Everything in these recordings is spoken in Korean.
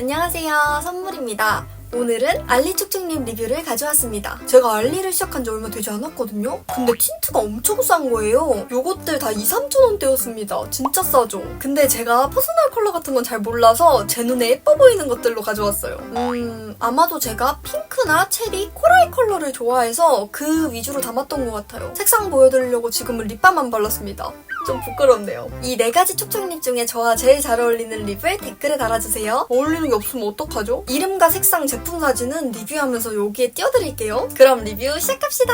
안녕하세요. 선물입니다. 오늘은 알리 축축립 리뷰를 가져왔습니다. 제가 알리를 시작한 지 얼마 되지 않았거든요? 근데 틴트가 엄청 싼 거예요. 요것들 다 2, 3천 원대였습니다. 진짜 싸죠? 근데 제가 퍼스널 컬러 같은 건 잘 몰라서 제 눈에 예뻐 보이는 것들로 가져왔어요. 음, 아마도 제가 핑크나 체리, 코랄 컬러를 좋아해서 그 위주로 담았던 것 같아요. 색상 보여드리려고 지금은 립밤만 발랐습니다. 좀 부끄럽네요. 이 네 가지 촉촉립 중에 저와 제일 잘 어울리는 립을 댓글에 달아주세요. 어울리는 게 없으면 어떡하죠? 이름과 색상, 제품 사진은 리뷰하면서 여기에 띄워드릴게요. 그럼 리뷰 시작합시다.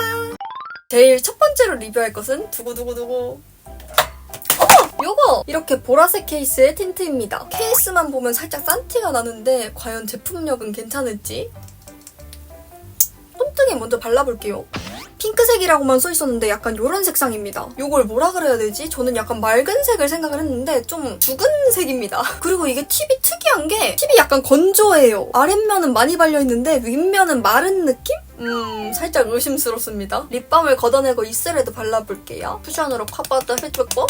제일 첫 번째로 리뷰할 것은 두구두구두구. 어! 요거! 이렇게 보라색 케이스의 틴트입니다. 케이스만 보면 살짝 싼 티가 나는데 과연 제품력은 괜찮을지? 손등에 먼저 발라볼게요. 핑크색이라고만 써 있었는데 약간 요런 색상입니다. 요걸 뭐라 그래야 되지? 저는 약간 맑은 색을 생각을 했는데 좀 죽은 색입니다. 그리고 이게 팁이 특이한 게 팁이 약간 건조해요. 아랫면은 많이 발려있는데 윗면은 마른 느낌? 음, 살짝 의심스럽습니다. 립밤을 걷어내고 입술에도 발라볼게요. 쿠션으로 팝아웃 해주고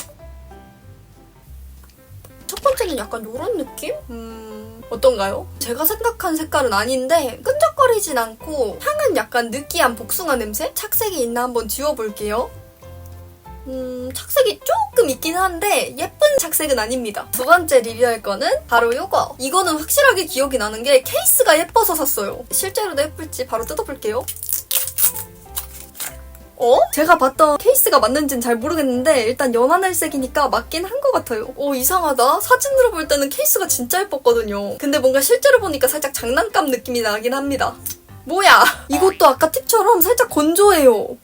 첫 번째는 약간 요런 느낌? 음, 어떤가요? 제가 생각한 색깔은 아닌데 끈적거리진 않고 향은 약간 느끼한 복숭아 냄새? 착색이 있나 한번 지워볼게요. 음, 착색이 조금 있긴 한데 예쁜 착색은 아닙니다. 두 번째 리뷰할 거는 바로 요거. 이거는 확실하게 기억이 나는 게 케이스가 예뻐서 샀어요. 실제로도 예쁠지 바로 뜯어볼게요. 어? 제가 봤던 케이스가 맞는지는 잘 모르겠는데 일단 연하늘색이니까 맞긴 한 것 같아요. 오 이상하다. 사진으로 볼 때는 케이스가 진짜 예뻤거든요. 근데 뭔가 실제로 보니까 살짝 장난감 느낌이 나긴 합니다. 뭐야? 이것도 아까 팁처럼 살짝 건조해요.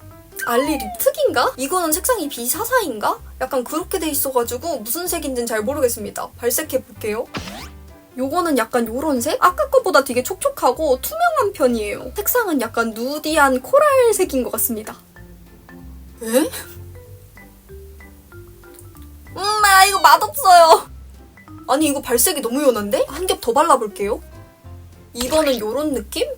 알리 립특인가? 이거는 색상이 B44인가? 약간 그렇게 돼 있어가지고 무슨 색인지는 잘 모르겠습니다. 발색해볼게요. 요거는 약간 요런 색? 아까 거보다 되게 촉촉하고 투명한 편이에요. 색상은 약간 누디한 코랄색인 것 같습니다. 에? 음, 아, 이거 맛없어요. 아니, 이거 발색이 너무 연한데? 한 겹 더 발라볼게요. 이거는 요런 느낌?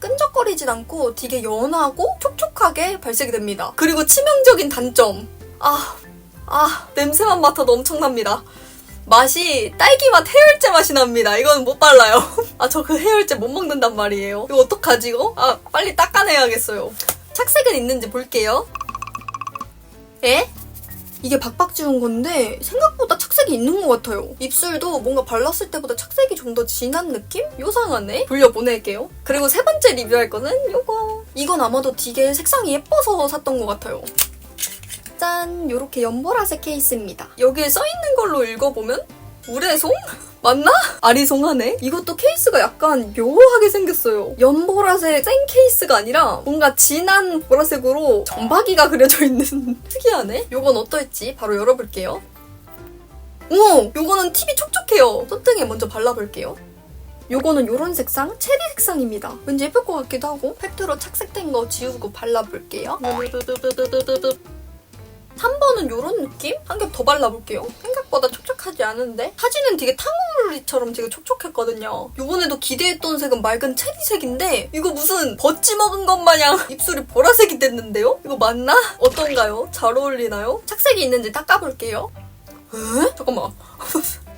끈적거리진 않고 되게 연하고 촉촉하게 발색이 됩니다. 그리고 치명적인 단점. 아, 아, 냄새만 맡아도 엄청납니다. 맛이 딸기맛 해열제 맛이 납니다. 이건 못 발라요. 아, 저 그 해열제 못 먹는단 말이에요. 이거 어떡하지, 이거? 아, 빨리 닦아내야겠어요. 착색은 있는지 볼게요. 에? 이게 박박 지운 건데 생각보다 착 색이 있는 것 같아요. 입술도 뭔가 발랐을 때보다 착색이 좀 더 진한 느낌? 요상하네? 돌려보낼게요. 그리고 세 번째 리뷰할 거는 요거. 이건 아마도 되게 색상이 예뻐서 샀던 것 같아요. 짠! 요렇게 연보라색 케이스입니다. 여기에 써있는 걸로 읽어보면 우레송? 맞나? 아리송하네. 이것도 케이스가 약간 묘하게 생겼어요. 연보라색 생 케이스가 아니라 뭔가 진한 보라색으로 점박이가 그려져 있는 특이하네. 요건 어떨지 바로 열어볼게요. 오! 요거는 팁이 촉촉해요. 손등에 먼저 발라볼게요. 요거는 요런 색상, 체리 색상입니다. 왠지 예쁠 것 같기도 하고 팩트로 착색된 거 지우고 발라볼게요. 3번은 요런 느낌? 한 겹 더 발라볼게요. 생각보다 촉촉하지 않은데? 사진은 되게 탕후루리처럼 되게 촉촉했거든요. 요번에도 기대했던 색은 맑은 체리색인데 이거 무슨 버찌 먹은 것 마냥 입술이 보라색이 됐는데요? 이거 맞나? 어떤가요? 잘 어울리나요? 착색이 있는지 닦아볼게요. 에? 잠깐만.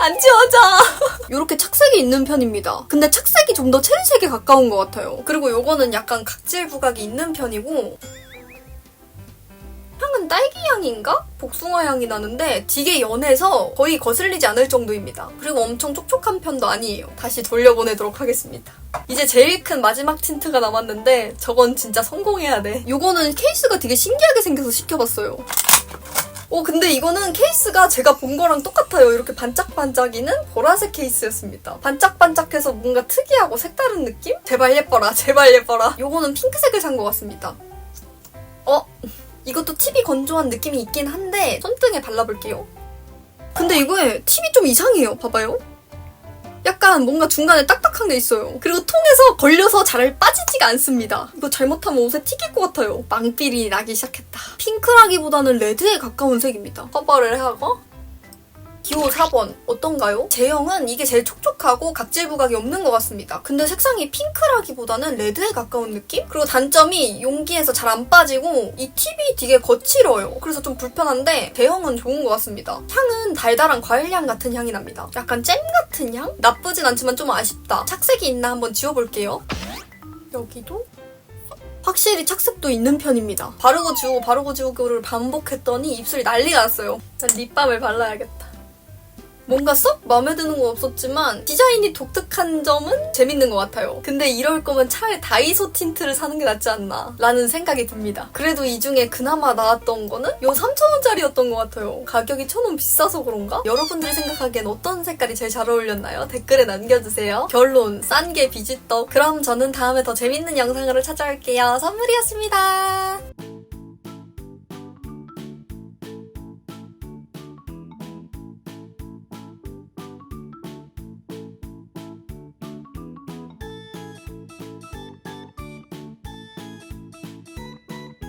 안 지워져. 이렇게 착색이 있는 편입니다. 근데 착색이 좀 더 체리색에 가까운 것 같아요. 그리고 요거는 약간 각질 부각이 있는 편이고 향은 딸기 향인가? 복숭아 향이 나는데 되게 연해서 거의 거슬리지 않을 정도입니다. 그리고 엄청 촉촉한 편도 아니에요. 다시 돌려보내도록 하겠습니다. 이제 제일 큰 마지막 틴트가 남았는데 저건 진짜 성공해야 돼. 요거는 케이스가 되게 신기하게 생겨서 시켜봤어요. 어, 근데 이거는 케이스가 제가 본 거랑 똑같아요. 이렇게 반짝반짝이는 보라색 케이스였습니다. 반짝반짝해서 뭔가 특이하고 색다른 느낌? 제발 예뻐라, 제발 예뻐라. 요거는 핑크색을 산 것 같습니다. 어? 이것도 팁이 건조한 느낌이 있긴 한데 손등에 발라볼게요. 근데 이거에 팁이 좀 이상해요. 봐봐요. 약간 뭔가 중간에 딱딱한 게 있어요. 그리고 통에서 걸려서 잘 빠지지가 않습니다. 이거 잘못하면 옷에 튀길 것 같아요. 망필이 나기 시작했다. 핑크라기보다는 레드에 가까운 색입니다. 커버를 하고 요 4번 어떤가요? 제형은 이게 제일 촉촉하고 각질 부각이 없는 것 같습니다. 근데 색상이 핑크라기보다는 레드에 가까운 느낌? 그리고 단점이 용기에서 잘 안 빠지고 이 팁이 되게 거칠어요. 그래서 좀 불편한데 대형은 좋은 것 같습니다. 향은 달달한 과일향 같은 향이 납니다. 약간 잼 같은 향? 나쁘진 않지만 좀 아쉽다. 착색이 있나 한번 지워볼게요. 여기도 확실히 착색도 있는 편입니다. 바르고 지우고 바르고 지우고를 반복했더니 입술이 난리가 났어요. 난 립밤을 발라야겠다. 뭔가 썩 마음에 드는 건 없었지만 디자인이 독특한 점은 재밌는 것 같아요. 근데 이럴 거면 차라리 다이소 틴트를 사는 게 낫지 않나 라는 생각이 듭니다. 그래도 이 중에 그나마 나왔던 거는 요 3,000원짜리였던 것 같아요. 가격이 1,000원 비싸서 그런가? 여러분들이 생각하기엔 어떤 색깔이 제일 잘 어울렸나요? 댓글에 남겨주세요. 결론, 싼 게 비지떡. 그럼 저는 다음에 더 재밌는 영상으로 찾아올게요. 선물이었습니다.